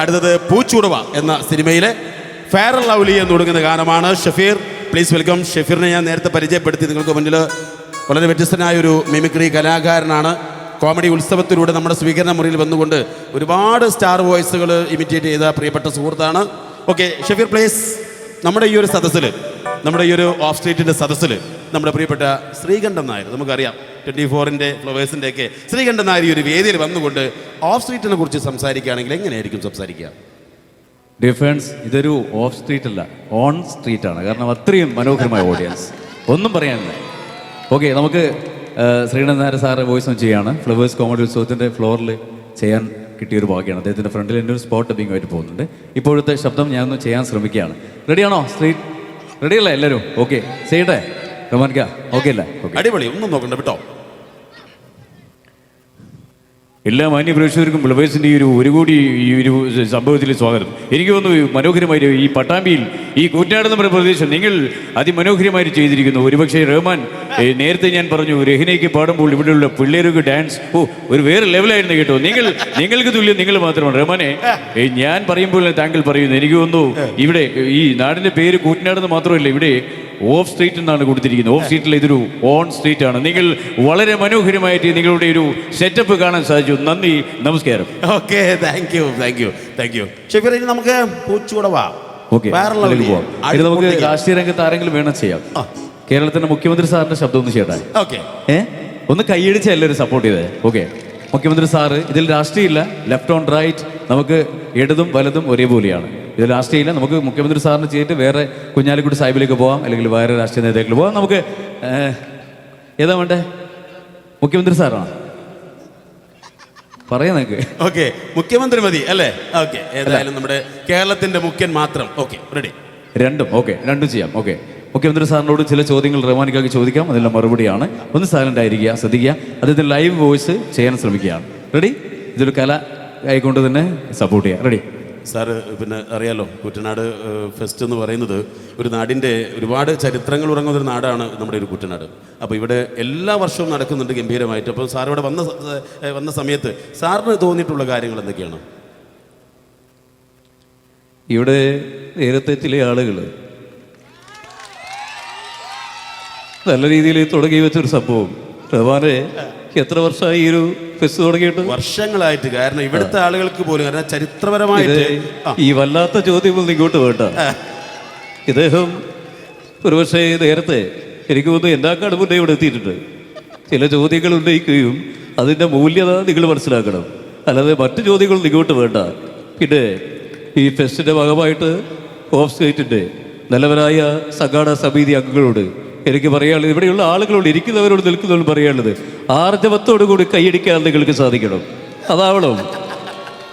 അടുത്തത് പൂച്ചുടവ എന്ന സിനിമയിലെ ഫെയർ ലവ്ലി എന്ന് തുടങ്ങുന്ന ഗാനമാണ്. ഷഫീർ പ്ലീസ് വെൽക്കം ഷഫീറിനെ ഞാൻ നേരത്തെ പരിചയപ്പെടുത്തി. നിങ്ങൾക്ക് മുന്നിൽ വളരെ വ്യത്യസ്തനായ ഒരു മിമിക്രി കലാകാരനാണ്. കോമഡി ഉത്സവത്തിലൂടെ നമ്മുടെ സ്വീകരണ മുറിയിൽ വന്നുകൊണ്ട് ഒരുപാട് സ്റ്റാർ വോയിസുകൾ ഇമിറ്റേറ്റ് ചെയ്ത പ്രിയപ്പെട്ട സുഹൃത്താണ്. ഓക്കെ ഷഫീർ പ്ലീസ് നമ്മുടെ ഈ ഒരു സദസ്സിൽ നമ്മുടെ ഈ ഒരു ഓഫ് സ്റ്റേറ്റിന്റെ സദസ്സിൽ നമ്മുടെ പ്രിയപ്പെട്ട ശ്രീകണ്ഠൻ നായർ നമുക്കറിയാം. ട്വന്റി ഫോറിന്റെ ഫ്ലവേഴ്സിന്റെ ഒക്കെ ശ്രീകണ്ഠൻ നായർ ഈ ഒരു വേദിയിൽ വന്നുകൊണ്ട് ഓഫ് സ്ട്രീറ്റിനെ കുറിച്ച് സംസാരിക്കുകയാണെങ്കിൽ എങ്ങനെയായിരിക്കും സംസാരിക്കുക? ഡിഫൻസ് ഇതൊരു ഓഫ് സ്ട്രീറ്റ് അല്ല ഓൺ സ്ട്രീറ്റ് ആണ്. കാരണം അത്രയും മനോഹരമായ ഓഡിയൻസ് ഒന്നും പറയാനില്ല. ഓക്കെ നമുക്ക് Sreekandan Nair sir voice on ചെയ്യാണ്. ഫ്ലവേഴ്സ് കോമഡി ഉത്സവത്തിന്റെ ഫ്ലോറിൽ ചെയ്യാൻ കിട്ടിയ ഒരു ഭാഗ്യമാണ്. അദ്ദേഹത്തിന്റെ ഫ്രണ്ടിൽ എന്റെ ഒരു സ്പോട്ട് ആയിട്ട് പോകുന്നുണ്ട്. ഇപ്പോഴത്തെ ശബ്ദം ഞാനൊന്ന് ചെയ്യാൻ ശ്രമിക്കുകയാണ്. റെഡിയാണോ സ്ട്രീറ്റ് റെഡിയല്ലേ എല്ലാവരും? ഓക്കെ ചെയ്യട്ടെ? റൊമാൻക ഓക്കെ അല്ലേ? അടിപൊളി. ഒന്നും നോക്കണ്ട കേട്ടോ എല്ലാ മാന്യ പ്രേക്ഷകർക്കും ഫ്ലവേഴ്സിന്റെ ഈ ഒരു ഒരു കോടി ഈ ഒരു സംഭവത്തിൽ സ്വാഗതം. എനിക്ക് തോന്നുന്നു മനോഹരമായി ഈ പട്ടാമ്പിയിൽ ഈ കൂറ്റാട് നമ്മുടെ പ്രദേശം നിങ്ങൾ അതിമനോഹരമായി ചെയ്തിരിക്കുന്നു. ഒരുപക്ഷെ റഹ്മാൻ നേരത്തെ ഞാൻ പറഞ്ഞു രഹിനയ്ക്ക് പാടുമ്പോൾ ഇവിടെയുള്ള പിള്ളേർക്ക് ഡാൻസ് ഓ ഒരു വേറെ ലെവലായിരുന്നു കേട്ടോ. നിങ്ങൾ നിങ്ങൾക്ക് തുല്യം നിങ്ങൾ മാത്രമാണ്. റഹ്മാനെ ഞാൻ പറയുമ്പോൾ താങ്കൾ പറയുന്നു. എനിക്ക് തോന്നുന്നു ഇവിടെ ഈ നാടിന്റെ പേര് കൂറ്റനാടെന്ന് മാത്രമല്ല ഇവിടെ ഓഫ് സ്ട്രീറ്റ് എന്നാണ് കൊടുത്തിരിക്കുന്നത്. ഓഫ് സ്ട്രീറ്റിൽ ഇതൊരു ഓൺ സ്ട്രീറ്റ് ആണ്. നിങ്ങൾ വളരെ മനോഹരമായിട്ട് നിങ്ങളുടെ ഒരു സെറ്റപ്പ് കാണാൻ സാധിച്ചു. നന്ദി നമസ്കാരം. Okay thank you thank you thank you Shefeer ഇനി നമുക്ക് പൂച്ചുടവ ഓക്കെ നമുക്ക് രാഷ്ട്രീയ രംഗത്ത് ആരെങ്കിലും വേണം ചെയ്യാം. കേരളത്തിന്റെ മുഖ്യമന്ത്രി സാറിന്റെ ശബ്ദം ഒന്ന് ചെയ്യട്ടെ ഓക്കെ. ഏ? ഒന്ന് കൈയടിച്ച എല്ലാവരും സപ്പോർട്ട് ചെയ്തേ. ഓക്കെ. മുഖ്യമന്ത്രി സാറ് ഇതിൽ രാഷ്ട്രീയമില്ല. ലെഫ്റ്റ് ഓൺ റൈറ്റ് നമുക്ക് ഇടതും വലതും ഒരേപോലെയാണ്. ഇതിൽ രാഷ്ട്രീയമില്ല. നമുക്ക് മുഖ്യമന്ത്രി സാറിന് ചെയ്തിട്ട് വേറെ കുഞ്ഞാലിക്കുട്ടി സാഹിബിലേക്ക് പോവാം. അല്ലെങ്കിൽ വേറെ രാഷ്ട്രീയ നേതാക്കൾ പോവാം. നമുക്ക് ഏതാ വേണ്ടേ? മുഖ്യമന്ത്രി സാറാണ്? പറയാം നിങ്ങൾക്ക് ഓക്കെ മുഖ്യമന്ത്രി മതി അല്ലേ? ഓക്കെ ഏതായാലും നമ്മുടെ കേരളത്തിന്റെ മുഖ്യൻ മാത്രം. ഓക്കെ റെഡി രണ്ടും ഓക്കെ രണ്ടും ചെയ്യാം ഓക്കെ. മുഖ്യമന്ത്രി സാറിനോട് ചില ചോദ്യങ്ങൾ റഹ്മാനിക്കാക്കി ചോദിക്കാം അതിനുള്ള മറുപടിയാണ്. ഒന്ന് സൈലന്റ് ആയിരിക്കുക ശ്രദ്ധിക്കുക. അദ്ദേഹത്തിന് ലൈവ് വോയിസ് ചെയ്യാൻ ശ്രമിക്കുകയാണ്. റെഡി ഇതൊരു കല ആയിക്കൊണ്ട് തന്നെ സപ്പോർട്ട് ചെയ്യാം. റെഡി സാറ് പിന്നെ അറിയാലോ കുട്ടനാട് ഫെസ്റ്റ് എന്ന് പറയുന്നത് ഒരു നാടിന്റെ ഒരുപാട് ചരിത്രങ്ങൾ ഉറങ്ങുന്ന ഒരു നാടാണ് നമ്മുടെ ഒരു കുട്ടനാട് അപ്പോൾ ഇവിടെ എല്ലാ വർഷവും നടക്കുന്നുണ്ട് ഗംഭീരമായിട്ട്. അപ്പോൾ സാർ ഇവിടെ വന്ന വന്ന സമയത്ത് സാറിന് തോന്നിയിട്ടുള്ള കാര്യങ്ങൾ എന്തൊക്കെയാണ്? ഇവിടെ നേരത്തെ ചില ആളുകൾ നല്ല രീതിയിൽ തുടങ്ങി വെച്ചൊരു സംഭവം. എത്ര വർഷമായി ഈ ഒരു ഫെസ്റ്റ് തുടങ്ങിയിട്ട്? വർഷങ്ങളായിട്ട്. കാരണം ഇവിടുത്തെ ആളുകൾക്ക് പോലും കാരണം ചരിത്രപരമായിട്ട് ഈ വല്ലാത്ത ചോദ്യമൊന്നും ഇങ്ങോട്ട് വേണ്ട ഇദ്ദേഹം ഒരുപക്ഷെ നേരത്തെ എനിക്ക് തോന്നുന്നു എല്ലാ മുന്നേ ഇവിടെ എത്തിയിട്ടുണ്ട്. ചില ചോദ്യങ്ങൾ ഉന്നയിക്കുകയും അതിന്റെ മൂല്യത നിങ്ങൾ മനസ്സിലാക്കണം. അല്ലാതെ മറ്റു ചോദ്യങ്ങൾ ഇങ്ങോട്ട് വേണ്ട. പിന്നെ ഈ ഫെസ്റ്റിന്റെ ഭാഗമായിട്ട് ഓഫ് സ്റ്റേറ്റിന്റെ നല്ലവരായ സംഘാടന സമിതി അംഗങ്ങളോട് എനിക്ക് പറയാനുള്ളത് ഇവിടെയുള്ള ആളുകളോട് ഇരിക്കുന്നവരോട് നിൽക്കുന്നവരോട് പറയാനുള്ളത് ആർജവത്തോടു കൂടി കൈയടിക്കാൻ നിങ്ങൾക്ക് സാധിക്കണം. അതാവണം.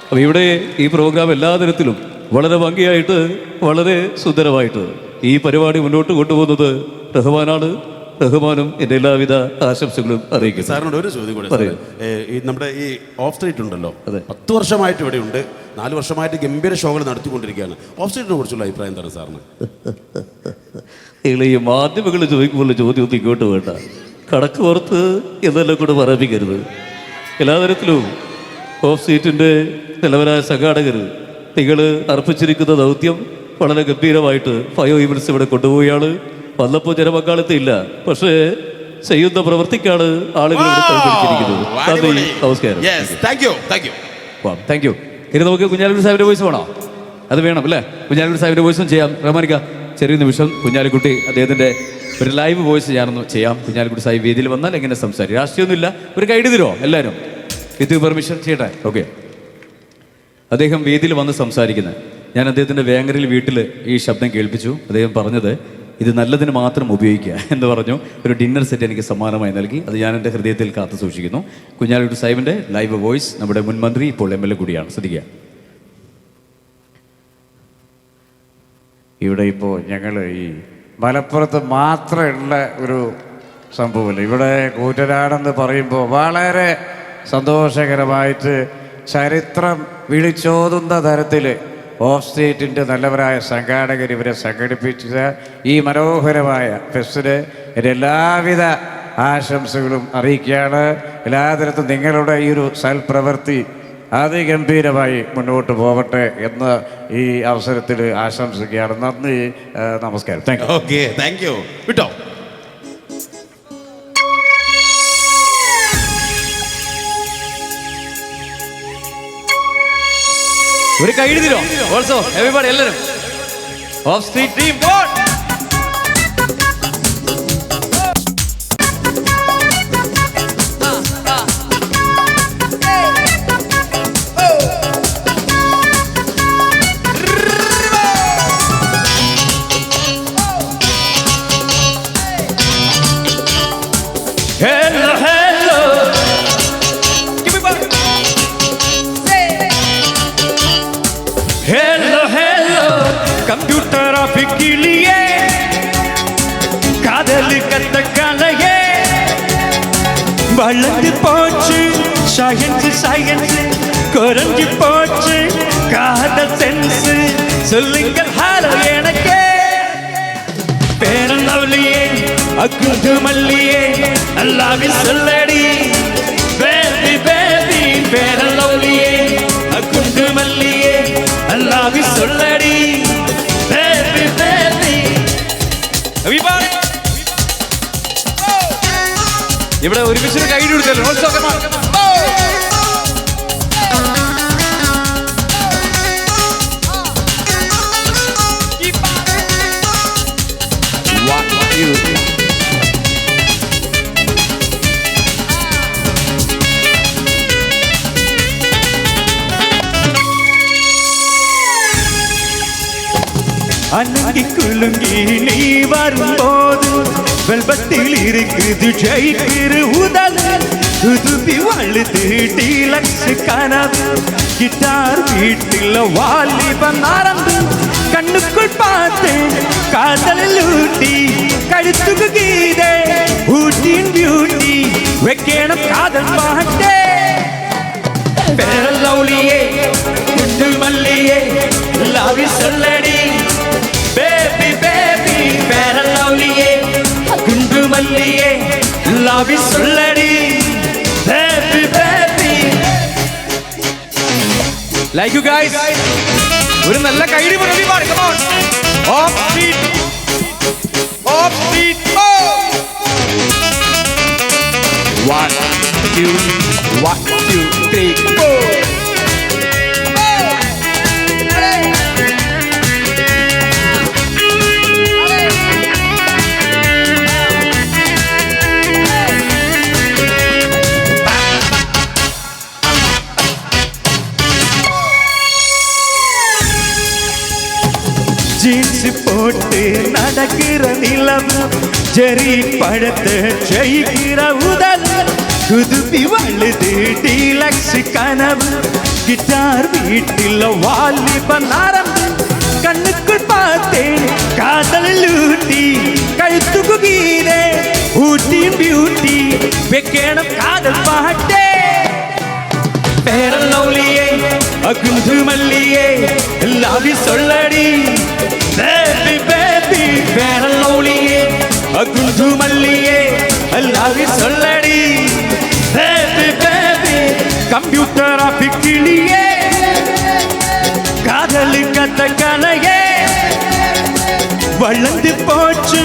അപ്പോൾ ഇവിടെ ഈ പ്രോഗ്രാം എല്ലാ തരത്തിലും വളരെ ഭംഗിയായിട്ട് വളരെ സുന്ദരമായിട്ട് ഈ പരിപാടി മുന്നോട്ട് കൊണ്ടുപോകുന്നത് റഹ്മാനാണ്. റഹ്മാനും എന്റെ എല്ലാവിധ ആശംസകളും അറിയിക്കും സാറിനോട് ഒരു ചോദ്യം കൂടെ പറയൂ. ഈ നമ്മുടെ ഈ ഓഫ് സ്ട്രീറ്റ് ഉണ്ടല്ലോ അതെ. പത്ത് വർഷമായിട്ട് ഇവിടെ ഉണ്ട് നാല് വർഷമായിട്ട് ഗംഭീര ഷോകൾ നടത്തിക്കൊണ്ടിരിക്കുകയാണ്. ഓഫ് സ്ട്രീറ്റിനെ കുറിച്ചുള്ള അഭിപ്രായം എന്താണ് സാറിന്? നിങ്ങൾ ഈ മാധ്യമങ്ങൾ ചോദിക്കുമ്പോൾ ചോദ്യം ഒന്നും ഇങ്ങോട്ട് വേണ്ട. കടക്ക് പുറത്ത് എന്നെല്ലാം കൂടെ പറയിപ്പിക്കരുത്. എല്ലാ തരത്തിലും ഓഫ് സീറ്റിന്റെ നിലവരായ സംഘാടകർ നിങ്ങൾ അർപ്പിച്ചിരിക്കുന്ന ദൗത്യം വളരെ ഗംഭീരമായിട്ട് ഫയോ ഈവൻസ് ഇവിടെ കൊണ്ടുപോവുകയാണ്. വന്നപ്പോൾ ജനപങ്കാളിത്തം ഇല്ല. പക്ഷേ ചെയ്യുന്ന പ്രവൃത്തിക്കാണ് ആളുകൾ നന്ദി. നമസ്കാരം. താങ്ക് യു താങ്ക് ഇനി നമുക്ക് കുഞ്ഞാലിക്കുട്ടി സാഹിബിന്റെ വോയിസ് വേണോ? അത് വേണം അല്ലേ? കുഞ്ഞാലിക്കുട്ടി സാഹിബിന്റെ വോയിസും ചെയ്യാം. റഹ്മാനിക്ക ചെറിയ നിമിഷം കുഞ്ഞാലിക്കുട്ടി അദ്ദേഹത്തിന്റെ ഒരു ലൈവ് വോയിസ് ഞാനൊന്ന് ചെയ്യാം. കുഞ്ഞാലിക്കുട്ടി സായി വേദിയിൽ വന്നാൽ എങ്ങനെ സംസാരിക്കും? രാഷ്ട്രീയമൊന്നുമില്ല. ഒരു ഗൈഡ് തരുമോ എല്ലാവരും? വിത്ത് പെർമിഷൻ ചെയ്യട്ടെ? ഓക്കെ അദ്ദേഹം വേദിയിൽ വന്ന് സംസാരിക്കുന്നത്. ഞാൻ അദ്ദേഹത്തിന്റെ വേങ്ങരയിൽ വീട്ടിൽ ഈ ശബ്ദം കേൾപ്പിച്ചു. അദ്ദേഹം പറഞ്ഞത് ഇത് നല്ലതിന് മാത്രം ഉപയോഗിക്കുക എന്ന് പറഞ്ഞു. ഒരു ഡിന്നർ സെറ്റ് എനിക്ക് സമ്മാനമായി നൽകി. അത് ഞാൻ എന്റെ ഹൃദയത്തിൽ കാത്തു സൂക്ഷിക്കുന്നു കുഞ്ഞാലിക്കുട്ടി സാഹിബിന്റെ ലൈവ് വോയിസ് നമ്മുടെ മുൻ മന്ത്രി ഇപ്പോൾ എം എൽ എ കൂടിയാണ്. ശ്രദ്ധിക്കുക. ഇവിടെ ഇപ്പോൾ ഞങ്ങൾ ഈ മലപ്പുറത്ത് മാത്രമുള്ള ഒരു സംഭവമില്ല. ഇവിടെ കൂറ്റനാടെന്ന് പറയുമ്പോൾ വളരെ സന്തോഷകരമായിട്ട് ചരിത്രം വിളിച്ചോതുന്ന തരത്തിൽ ഓഫ് സ്റ്റേറ്റിന്റെ നല്ലവരായ സംഘാടകർ ഇവരെ സംഘടിപ്പിച്ച ഈ മനോഹരമായ ഫെസ്റ്റിന് എല്ലാവിധ ആശംസകളും അറിയിക്കുകയാണ്. എല്ലാ നിങ്ങളുടെ ഈ ഒരു സൽപ്രവൃത്തി അതിഗംഭീരമായി മുന്നോട്ട് പോകട്ടെ എന്ന് ഈ അവസരത്തിൽ ആശംസിക്കുകയാണ്. നന്ദി നമസ്കാരം. Thank you okay thank you വിട്ടോ? ഒരു കൈ എഴുതിരോ? ഓൾസോ എവരിബഡി എല്ലാവരും ഓഫ് സ്ട്രീറ്റ് ടീം Hello, வளர்ந்து போச்சு. சயன்ஸ் சயன்ஸ் குறைஞ்சு போச்சு. காதல் சென்ஸ் சொல்லுங்கள் ஹலோ எனக்கே. பேரந்தவலியே அக்குது மல்லியே நல்லாவி சொல்லடி. பேபி பேபி பேரன் ഇവിടെ ഒരുമിച്ച് കൈ കൊടുത്തല്ലോ அணுங்கி குலுங்கி நீ வரும்போது வெல்பத்தில் இருக்குது ஜெய் திரு உதல். துதுப்பி வாழுது டீலக்ஸ் கனவு. கிட்டார் வீட்டில் வாலிபம் மறந்து கண்ணுக்குள் பார்த்து காதலில் ஊட்டி கழுத்துக்கு கீதே. ஊட்டியின் பியூட்டி வைக்கணும் காதல் பாட்டே. பெரல் லவ்லியே மல்லியே love is Paris lady, baby, baby. Like you guys. ഒരു നല്ല കൈഡി പ്രവീമാണ് കമോൺ நடக்கிற ஜெரி பழத்தை ஜெயிக்கிற உதல் குதுப்பி வழுது டீலக்ஸ் கனவு. கிட்டார் வீட்டில் வாலிபன் ஆரம்பு கண்ணுக்குள் பார்த்தேன் காதலில் ஊட்டி கழுத்துக்கு கீதே ஊட்டி பியூட்டி. வைக்கணும் காதல் பாட்டே. பேரல் பேரலவுலியே அகுந்து மல்லியே எல்லாவி சொல்லடி. பேபி பேரலவுலியே மல்லியே எல்லாவி சொல்லடி. பேபி பேபி கம்ப்யூட்டர் கிளியே காதலு கலையே. வளர்ந்து போச்சு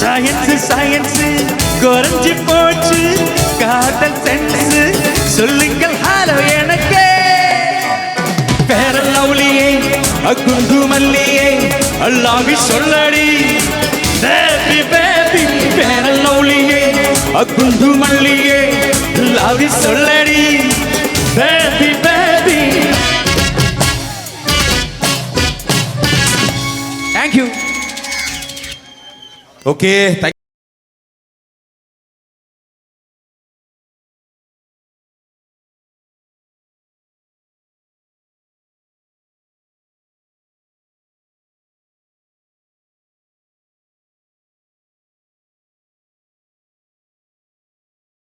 சயின்ஸ் சயின்ஸ் குறைஞ்சு போச்சு காதல் சென்ஸ் சொல்லுங்கள் ஹலோ எனக்கு. பேரலவுலியே அக்குண்டு மல்லியே அல்லாவி சொல்லடி. பேபி பேபி பேரல் நவுலியே அக்குந்து மல்லியே அல்லாவி சொல்லடி. Baby baby. Thank you okay